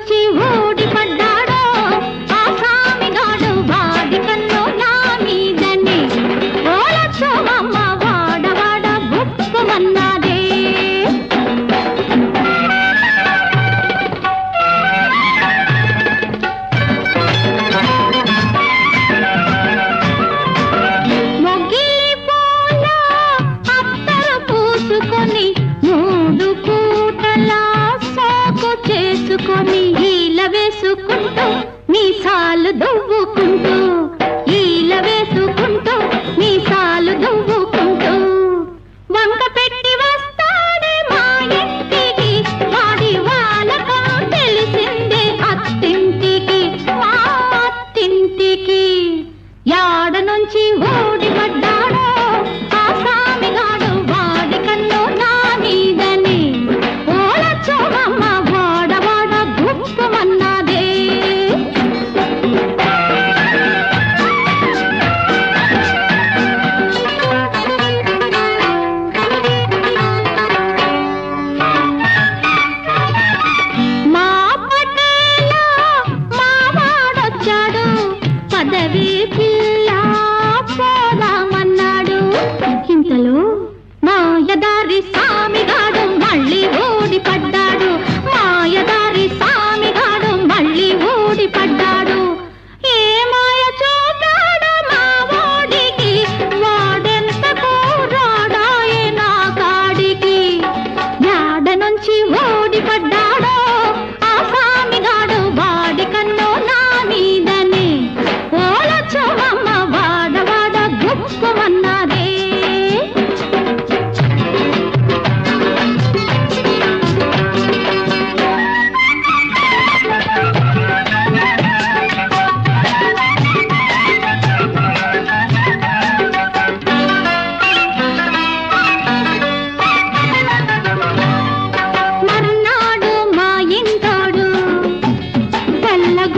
మంచి యాడ నుంచి ఓడి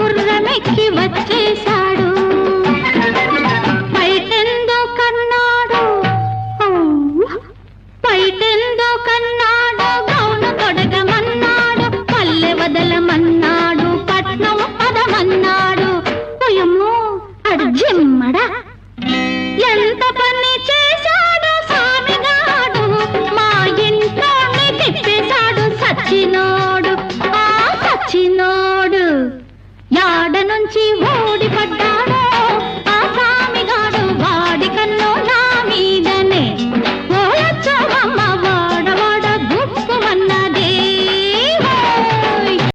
గుర్రమెక్కి వచ్చేశాడు. పైటెందో కన్నాడు. పైటెందో కన్నాడు. గౌను తొడగమన్నాడు పల్లె వదలమన్నాడు. పట్నం పదమన్నాడు. పొయము అర్జిమ్మడా.